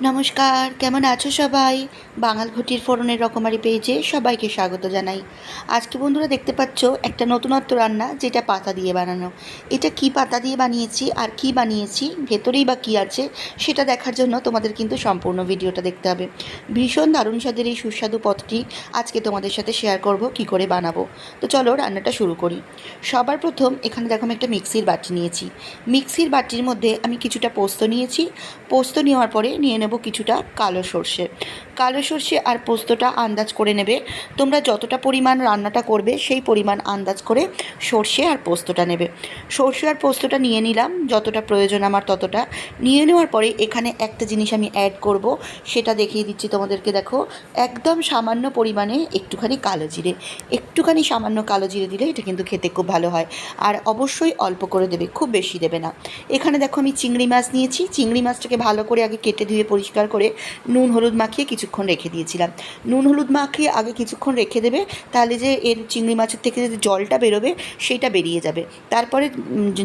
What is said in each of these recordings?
নমস্কার, কেমন আছো সবাই? বাঙাল ঘটির ফোড়নের রকমারি পেজে সবাইকে স্বাগত জানাই। আজকে বন্ধুরা দেখতে পাচ্ছ একটা নতুনত্ব রান্না, যেটা পাতা দিয়ে বানানো। এটা কি পাতা দিয়ে বানিয়েছি আর কি বানিয়েছি, ভেতরেই বা কী আছে, সেটা দেখার জন্য তোমাদের কিন্তু সম্পূর্ণ ভিডিওটা দেখতে হবে। ভীষণ দারুণ স্বাদের এই সুস্বাদু পথটি আজকে তোমাদের সাথে শেয়ার করব, কি করে বানাবো। তো চলো রান্নাটা শুরু করি। সবার প্রথম এখানে দেখো আমি একটা মিক্সির বাটি নিয়েছি। মিক্সির বাটির মধ্যে আমি কিছুটা পোস্ত নিয়েছি। পোস্ত নেওয়ার পরে নিয়ে নেব কিছুটা কালো সর্ষে। কালো সর্ষে আর পোস্তটা আন্দাজ করে নেবে। তোমরা যতটা পরিমাণ রান্নাটা করবে, সেই পরিমাণ আন্দাজ করে সর্ষে আর পোস্তটা নেবে। সর্ষে আর পোস্তটা নিয়ে নিলাম, যতটা প্রয়োজন আমার ততটা। নিয়ে নেওয়ার পরে এখানে একটা জিনিস আমি অ্যাড করব, সেটা দেখিয়ে দিচ্ছি তোমাদেরকে, দেখো। একদম সামান্য পরিমাণে একটুখানি কালো জিরে। একটুখানি সামান্য কালো জিরে দিলে এটা কিন্তু খেতে খুব ভালো হয়। আর অবশ্যই অল্প করে দেবে, খুব বেশি দেবে না। এখানে দেখো আমি চিংড়ি মাছ নিয়েছি। চিংড়ি মাছটাকে ভালো করে আগে কেটে ধুয়ে পরিষ্কার করে নুন, হলুদ মাখিয়ে কিছুক্ষণ রেখে দিয়েছিলাম। নুন হলুদ মাখিয়ে আগে কিছুক্ষণ রেখে দেবে, তাহলে যে এর চিংড়ি মাছের থেকে যে জলটা বেরোবে সেটা বেরিয়ে যাবে। তারপরে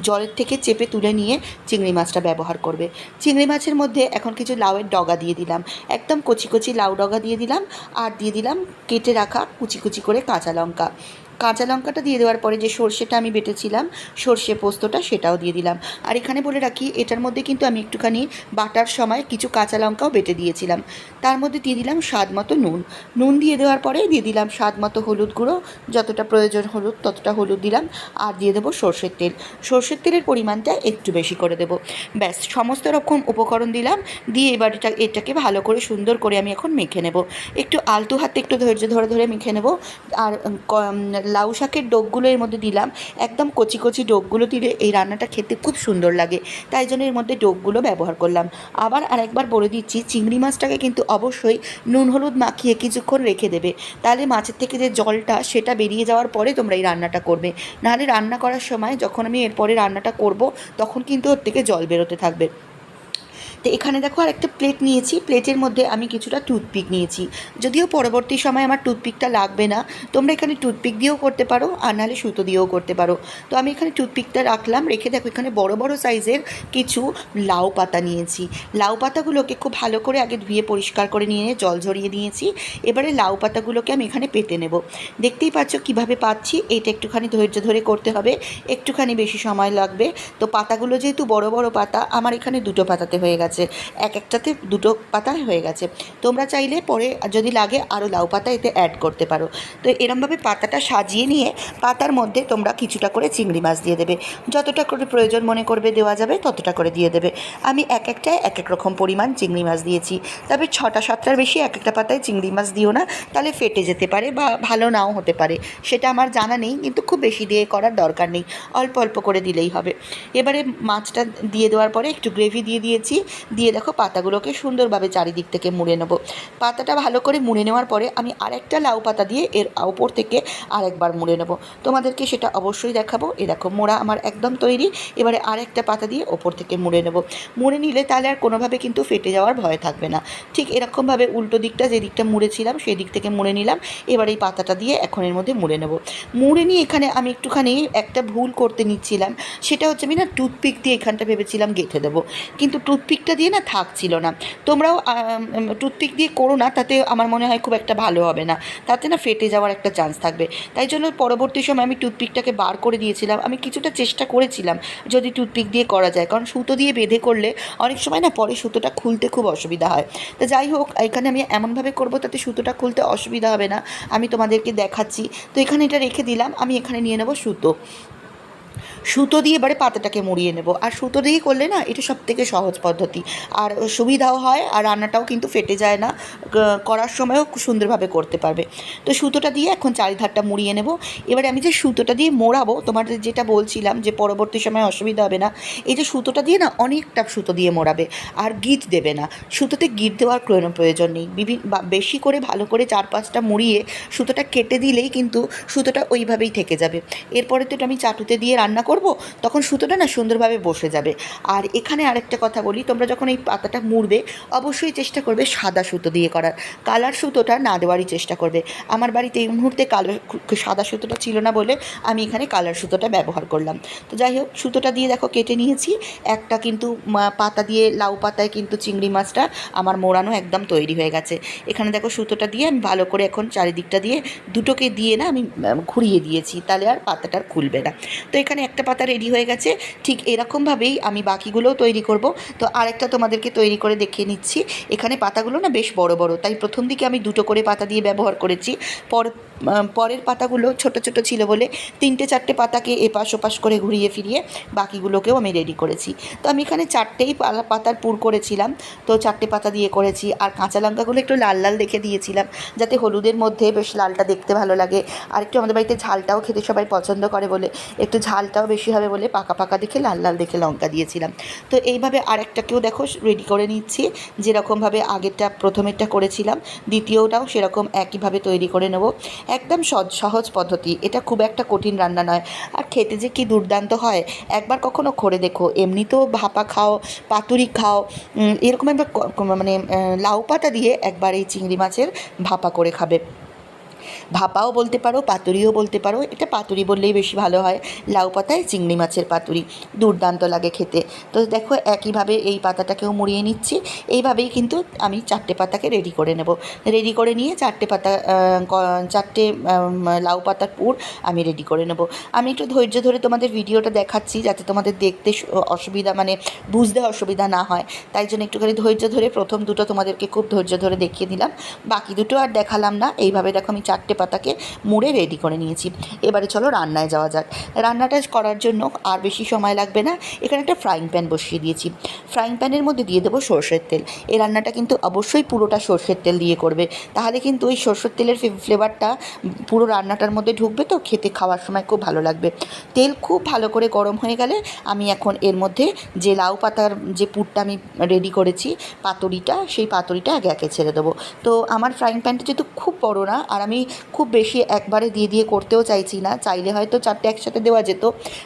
জলের থেকে চেপে তুলে নিয়ে চিংড়ি মাছটা ব্যবহার করবে। চিংড়ি মাছের মধ্যে এখন কিছু লাউয়ের ডগা দিয়ে দিলাম। একদম কচি কচি লাউ ডগা দিয়ে দিলাম, আর দিয়ে দিলাম কেটে রাখা কুচি কুচি করে কাঁচা লঙ্কা। কাঁচা লঙ্কাটা দিয়ে দেওয়ার পরে যে সর্ষেটা আমি বেটেছিলাম, সর্ষে পোস্তটা সেটাও দিয়ে দিলাম। আর এখানে বলে রাখি, এটার মধ্যে কিন্তু আমি একটুখানি বাটার সময় কিছু কাঁচা লঙ্কাও বেটে দিয়েছিলাম। তার মধ্যে দিয়ে দিলাম স্বাদ মতো নুন। নুন দিয়ে দেওয়ার পরে দিয়ে দিলাম স্বাদ মতো হলুদ গুঁড়ো, যতটা প্রয়োজন হলুদ ততটা হলুদ দিলাম, আর দিয়ে দেবো সর্ষের তেল। সর্ষের তেলের পরিমাণটা একটু বেশি করে দেবো। ব্যাস, সমস্ত রকম উপকরণ দিলাম, দিয়ে এবার এটা, এটাকে ভালো করে সুন্দর করে আমি এখন মেখে নেব। একটু আলতু হাতে একটু ধৈর্য ধরে ধরে মেখে নেব। আর লাউ শাকের ডোকগুলো এর মধ্যে দিলাম। একদম কচি কচি ডোকগুলো দিলে এই রান্নাটা খেতে খুব সুন্দর লাগে। তাই জন্য এর মধ্যে ডোকগুলো ব্যবহার করলাম। আবার আরেকবার বলে দিচ্ছি, চিংড়ি মাছটাকে কিন্তু অবশ্যই নুন হলুদ মাখিয়ে কিছুক্ষণ রেখে দেবে। তাহলে মাছের থেকে যে জলটা, সেটা বেরিয়ে যাওয়ার পরে তোমরা এই রান্নাটা করবে। নাহলে রান্না করার সময় যখন আমি এরপরে রান্নাটা করব, তখন কিন্তু ওর থেকে জল বেরোতে থাকবে। তো এখানে দেখো আর একটা প্লেট নিয়েছি প্লেটের মধ্যে আমি কিছুটা টুথপিক নিয়েছি। যদিও পরবর্তী সময় আমার টুথপিকটা লাগবে না, তোমরা এখানে টুথপিক দিয়েও করতে পারো, আর নাহলে সুতো দিয়েও করতে পারো। তো আমি এখানে টুথপিকটা রাখলাম, রেখে দেখো এখানে বড় বড় সাইজের কিছু লাউ পাতা নিয়েছি। লাউ পাতাগুলোকে খুব ভালো করে আগে ধুয়ে পরিষ্কার করে নিয়ে জল ঝরিয়ে নিয়েছি। এবারে লাউ পাতাগুলোকে আমি এখানে পেতে নেব। দেখতেই পাচ্ছ কীভাবে পাচ্ছি, এটা একটুখানি ধৈর্য ধরে করতে হবে, একটুখানি বেশি সময় লাগবে। তো পাতাগুলো যেহেতু বড় বড় পাতা, আমার এখানে দুটো পাতাতে হয়ে গেছে। এক একটাতে দুটো পাতা হয়ে গেছে। তোমরা চাইলে পরে যদি লাগে আরও লাউ পাতা এতে অ্যাড করতে পারো। তো এরমভাবে পাতাটা সাজিয়ে নিয়ে পাতার মধ্যে তোমরা কিছুটা করে চিংড়ি মাছ দিয়ে দেবে। যতটা করে প্রয়োজন মনে করবে দেওয়া যাবে ততটা করে দিয়ে দেবে। আমি এক একটায় এক এক রকম পরিমাণ চিংড়ি মাছ দিয়েছি। তবে ছটা সাতটার বেশি এক একটা পাতায় চিংড়ি মাছ দিও না, তাহলে ফেটে যেতে পারে বা ভালো নাও হতে পারে। সেটা আমার জানা নেই, কিন্তু খুব বেশি দিয়ে করার দরকার নেই। অল্প অল্প করে দিলেই হবে। এবারে মাছটা দিয়ে দেওয়ার পরে একটু গ্রেভি দিয়ে দিয়েছি। দিয়ে দেখো পাতাগুলোকে সুন্দরভাবে চারিদিক থেকে মুড়ে নেব। পাতাটা ভালো করে মুড়ে নেওয়ার পরে আমি আরেকটা লাউ পাতা দিয়ে এর ওপর থেকে আরেকবার মুড়ে নেব। তোমাদেরকে সেটা অবশ্যই দেখাবো। এ দেখো মোড়া আমার একদম তৈরি। এবারে আরেকটা পাতা দিয়ে ওপর থেকে মুড়ে নেব। মুড়ে নিলে তাহলে আর কোনোভাবে কিন্তু ফেটে যাওয়ার ভয় থাকবে না। ঠিক এরকমভাবে উল্টো দিকটা যে দিকটা মুড়েছিলাম সেই দিক থেকে মুড়ে নিলাম। এবার এই পাতাটা দিয়ে এখন এর মধ্যে মুড়ে নেব। মুড়ে নিয়ে এখানে আমি একটুখানি একটা ভুল করতে নিচ্ছিলাম। সেটা হচ্ছে আমি না টুথপিক দিয়ে এখানটা ভেবেছিলাম গেঁথে দেবো। কিন্তু টুথপিকটা দিয়ে না থাকছিল না। তোমরাও টুথপিক দিয়ে করো না, তাতে আমার মনে হয় খুব একটা ভালো হবে না। তাতে না ফেটে যাওয়ার একটা চান্স থাকবে। তাই জন্য পরবর্তী সময় আমি টুথপিকটাকে বার করে দিয়েছিলাম। আমি কিছুটা চেষ্টা করেছিলাম যদি টুথপিক দিয়ে করা যায়, কারণ সুতো দিয়ে বেঁধে করলে অনেক সময় না পরে সুতোটা খুলতে খুব অসুবিধা হয়। তো যাই হোক, এখানে আমি এমনভাবে করব তাতে সুতোটা খুলতে অসুবিধা হবে না। আমি তোমাদেরকে দেখাচ্ছি। তো এখানে এটা রেখে দিলাম। আমি এখানে নিয়ে নেব সুতো। সুতো দিয়ে এবারে পাতাটাকে মুড়িয়ে নেব। আর সুতো দিয়ে করলে না, এটা সব থেকে সহজ পদ্ধতি। আর সুবিধাও হয়, আর রান্নাটাও কিন্তু ফেটে যায় না করার সময়ও সুন্দরভাবে করতে পারবে। তো সুতোটা দিয়ে এখন চারিধারটা মুড়িয়ে নেব। এবারে আমি যে সুতোটা দিয়ে মোড়াবো তোমাদের যেটা বলছিলাম যে, পরবর্তী সময় অসুবিধা হবে না, এই যে সুতোটা দিয়ে না অনেকটা সুতো দিয়ে মোড়াবে, আর গিট দেবে না। সুতোতে গিট দেওয়ার কোনো প্রয়োজন নেই। বিভিন্ন বেশি করে ভালো করে চার পাঁচটা মুড়িয়ে সুতোটা কেটে দিলেই কিন্তু সুতোটা ওইভাবেই থেকে যাবে। এরপরে তো এটা আমি চাটুতে দিয়ে রান্না করব, তখন সুতোটা না সুন্দরভাবে বসে যাবে। আর এখানে আরেকটা কথা বলি, তোমরা যখন এই পাতাটা মুড়বে, অবশ্যই চেষ্টা করবে সাদা সুতো দিয়ে করার। কালার সুতোটা না দেওয়ারই চেষ্টা করবে। আমার বাড়িতে এই মুহূর্তে কালো সাদা সুতোটা ছিল না বলে আমি এখানে কালার সুতোটা ব্যবহার করলাম। তো যাই হোক, সুতোটা দিয়ে দেখো কেটে নিয়েছি। একটা কিন্তু পাতা দিয়ে, লাউ পাতায় কিন্তু চিংড়ি মাছটা আমার মোড়ানো একদম তৈরি হয়ে গেছে। এখানে দেখো সুতোটা দিয়ে আমি ভালো করে এখন চারিদিকটা দিয়ে দুটোকে দিয়ে না আমি ঘুরিয়ে দিয়েছি। তাহলে আর পাতাটা খুলবে না। তো এখানে একটা পাতা রেডি হয়ে গেছে, ঠিক এরকমভাবেই আমি বাকিগুলোও তৈরি করব। তো আরেকটা তোমাদেরকে তৈরি করে দেখিয়ে নিচ্ছি। এখানে পাতাগুলো না বেশ বড় বড়, তাই প্রথম দিকে আমি দুটো করে পাতা দিয়ে ব্যবহার করেছি, পর পরের পাতাগুলো ছোট ছোট ছিল বলে তিনটে চারটে পাতাকে এপাশ ওপাশ করে ঘুরিয়ে ফিরিয়ে বাকিগুলোকেও আমি রেডি করেছি। তো আমি এখানে চারটেই পাতার পুর করেছিলাম। তো চারটে পাতা দিয়ে করেছি। আর কাঁচা লঙ্কাগুলো একটু লাল লাল দেখে দিয়েছিলাম, যাতে হলুদের মধ্যে বেশ লালটা দেখতে ভালো লাগে। আর একটু আমাদের বাড়িতে ঝালটাও খেতে সবাই পছন্দ করে বলে, একটু ঝালটাও বেশি হবে বলে পাকা পাকা দেখে লাল লাল দেখে লঙ্কা দিয়েছিলাম। তো এইভাবে আরেকটাকেও দেখো রেডি করে নিচ্ছি। যেরকমভাবে আগেরটা প্রথমেরটা করেছিলাম, দ্বিতীয়টাও সেরকম একইভাবে তৈরি করে নেব। একদম সহজ সহজ পদ্ধতি। এটা খুব একটা কঠিন রান্না নয়। আর খেতে যে কি দুর্দান্ত হয়, একবার কখনো করে দেখো। এমনিতেও ভাপা খাও, পাতুরি খাও এরকম একবার মানে লাউ পাতা দিয়ে একবার এই চিংড়ি মাছের ভাপা করে খাবে। ভাপাও বলতে পারো, পাতুরিও বলতে পারো, এটা পাতুরি বললেই বেশি ভালো হয়। লাউ পাতায় চিংড়ি মাছের পাতুরি, দুর্দান্ত লাগে খেতে। তো দেখো, একইভাবে এই পাতাটাকেও মুড়িয়ে নিচ্ছি। এইভাবেই কিন্তু আমি চারটে পাতাকে রেডি করে নেব। রেডি করে নিয়ে চারটে পাতা চারটে লাউ পাতার পুর আমি রেডি করে নেব। আমি একটু ধৈর্য ধরে তোমাদের ভিডিওটা দেখাচ্ছি যাতে তোমাদের দেখতে অসুবিধা মানে বুঝতে অসুবিধা না হয়। তাই জন্য একটুখানি ধৈর্য ধরে প্রথম দুটো তোমাদেরকে খুব ধৈর্য ধরে দেখিয়ে দিলাম। বাকি দুটো আর দেখালাম না। এইভাবে দেখো আমি চারটে পাতাকে মুড়ে রেডি করে নিয়েছি। এবারে চলো রান্নায় যাওয়া যাক। রান্নাটা করার জন্য আর বেশি সময় লাগবে না। এখানে একটা ফ্রাইং প্যান বসিয়ে দিয়েছি। ফ্রাইং প্যানের মধ্যে দিয়ে দেবো সর্ষের তেল। এই রান্নাটা কিন্তু অবশ্যই পুরোটা সর্ষের তেল দিয়ে করবে। তাহলে কিন্তু ওই সর্ষের তেলের ফ্লেভারটা পুরো রান্নাটার মধ্যে ঢুকবে তো, খেতে খাওয়ার সময় খুব ভালো লাগবে। তেল খুব ভালো করে গরম হয়ে গেলে আমি এখন এর মধ্যে যে লাউ পাতার যে পুরটা আমি রেডি করেছি, পাতুরিটা, সেই পাতুরিটা আগে একে ছেড়ে দেবো। তো আমার ফ্রাইং প্যানটা যেহেতু খুব বড় না, আর আমি খুব বেশি একবারে দিয়ে দিয়ে করতেও চাইছি না। চাইলে হয়তো চারটে একসাথে দেওয়া যেত,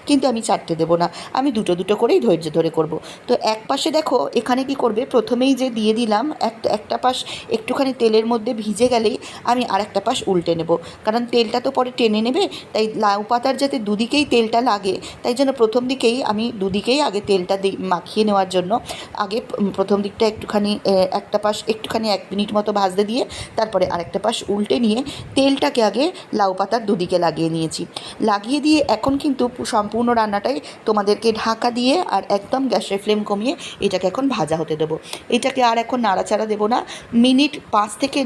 কিন্তু আমি চারটে দেবো না। আমি দুটো দুটো করেই ধৈর্য ধরে করব। তো এক পাশে দেখো, এখানে কি করবে? প্রথমেই যে দিয়ে দিলাম একটা একটা পাশ একটুখানি তেলের মধ্যে ভিজে গেলেই আমি আরেকটা পাশ উল্টে নেব। কারণ তেলটা তো পরে টেনে নেবে, তাই লাউ পাতার যাতে দুদিকেই তেলটা লাগে, তাই জন্য প্রথম দিকেই আমি দুদিকেই আগে তেলটা মাখিয়ে নেওয়ার জন্য আগে প্রথম দিকটা একটুখানি একটা পাশ একটুখানি এক মিনিট মতো ভাজতে দিয়ে, তারপরে আরেকটা পাশ উল্টে নিয়ে তেলটাকে আগে লাউ পাতার দুদিকে লাগিয়ে নিয়েছি। লাগিয়ে দিয়ে এখন কিন্তু সম্পূর্ণ রান্নাটাই তোমাদেরকে ঢাকা দিয়ে আর একদম গ্যাসের ফ্লেম কমিয়ে এটাকে এখন ভাজা হতে দেবো। এটাকে আর এখন নাড়াচাড়া দেবো না। মিনিট পাঁচ থেকে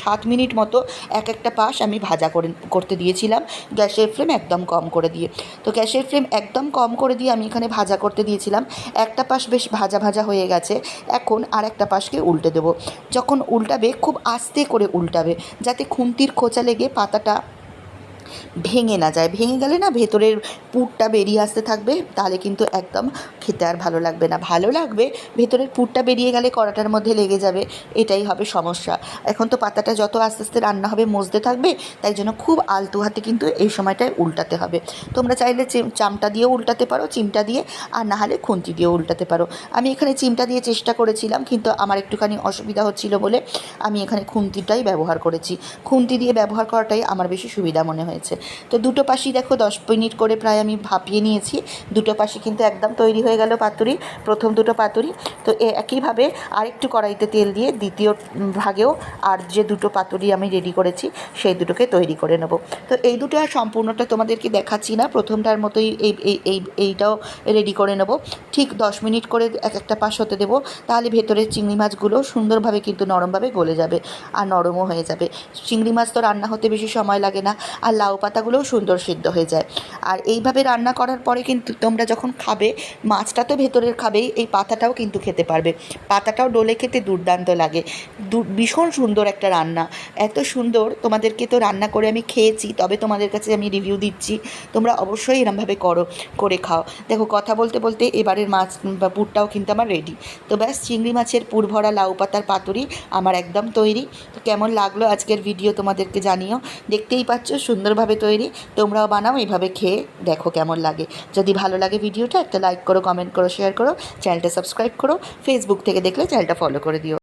সাত মিনিট মতো এক একটা পাশ আমি ভাজা করে করতে দিয়েছিলাম। গ্যাসের ফ্লেম একদম কম করে দিয়ে। তো গ্যাসের ফ্লেম একদম কম করে দিয়ে আমি এখানে ভাজা করতে দিয়েছিলাম। একটা পাশ বেশ ভাজা ভাজা হয়ে গেছে। এখন আর একটা পাশকে উল্টে দেবো। যখন উল্টাবে খুব আস্তে করে উল্টাবে। যাতে খুন্তির খোঁচা লেগে পাতাটা ভেঙে না যায়। ভেঙে গেলে না ভেতরের পুরটা বেরিয়ে আসতে থাকবে, তাহলে কিন্তু একদম খেতে আর ভালো লাগবে না। ভালো লাগবে, ভেতরের পুরটা বেরিয়ে গেলে কড়াটার মধ্যে লেগে যাবে, এটাই হবে সমস্যা। এখন তো পাতাটা যত আস্তে আস্তে রান্না হবে মজতে থাকবে, তাই জন্য খুব আলতু হাতে কিন্তু এই সময়টায় উল্টাতে হবে। তোমরা চাইলে চামটা দিয়েও উল্টাতে পারো, চিমটা দিয়ে, আর না হলে খুন্তি দিয়েও উল্টাতে পারো। আমি এখানে চিমটা দিয়ে চেষ্টা করেছিলাম, কিন্তু আমার একটুখানি অসুবিধা হচ্ছিল বলে আমি এখানে খুন্তিটাই ব্যবহার করেছি। খুন্তি দিয়ে ব্যবহার করাটাই আমার বেশি সুবিধা মনে হয়েছে। তো দুটো পাশই দেখো, দশ মিনিট করে প্রায় আমি ভাপিয়ে নিয়েছি। দুটো পাশে কিন্তু একদম তৈরি হয়ে গেল পাতুরি, প্রথম দুটো পাতুরি। তো একইভাবে আরেকটু কড়াইতে তেল দিয়ে দ্বিতীয় ভাগেও আর যে দুটো পাতুরি আমি রেডি করেছি, সেই দুটোকে তৈরি করে নেব। তো এই দুটো আর সম্পূর্ণটা তোমাদেরকে দেখাচ্ছি না। প্রথমটার মতোই এই এই এইটাও রেডি করে নেব। ঠিক দশ মিনিট করে এক একটা পাশ হতে দেবো। তাহলে ভেতরের চিংড়ি মাছগুলো সুন্দরভাবে কিন্তু নরমভাবে গলে যাবে আর নরমও হয়ে যাবে। চিংড়ি মাছ তো রান্না হতে বেশি সময় লাগে না। আর লাউ পাতাগুলোও সুন্দর সিদ্ধ হয়ে যায়। আর এইভাবে রান্না করার পরে কিন্তু তোমরা যখন খাবে, মাছটা তো ভেতরের খাবেই, এই পাতাটাও কিন্তু খেতে পারবে। পাতাটাও ডলে খেতে দুর্দান্ত লাগে। ভীষণ সুন্দর একটা রান্না। এত সুন্দর, তোমাদেরকে তো রান্না করে আমি খেয়েছি, তবে তোমাদের কাছে আমি রিভিউ দিচ্ছি। তোমরা অবশ্যই এরমভাবে করো, করে খাও। দেখো, কথা বলতে বলতে এবারের মাছ বা পুরটাও কিন্তু আমার রেডি তো ব্যাস, চিংড়ি মাছের পুর ভরা লাউ পাতার পাতুরি আমার একদম তৈরি। তো কেমন লাগল আজকের ভিডিও তোমাদেরকে জানিও। দেখতেই পাচ্ছ, সুন্দরভাবে সুন্দরভাবে তৈরি, তোমরাও বানাও, এভাবে খেয়ে দেখো কেমন লাগে। যদি ভালো লাগে ভিডিওটা, একটা লাইক করো কমেন্ট করো শেয়ার করো চ্যানেলটা সাবস্ক্রাইব করো ফেসবুক থেকে দেখলে চ্যানেলটা ফলো করে দিও।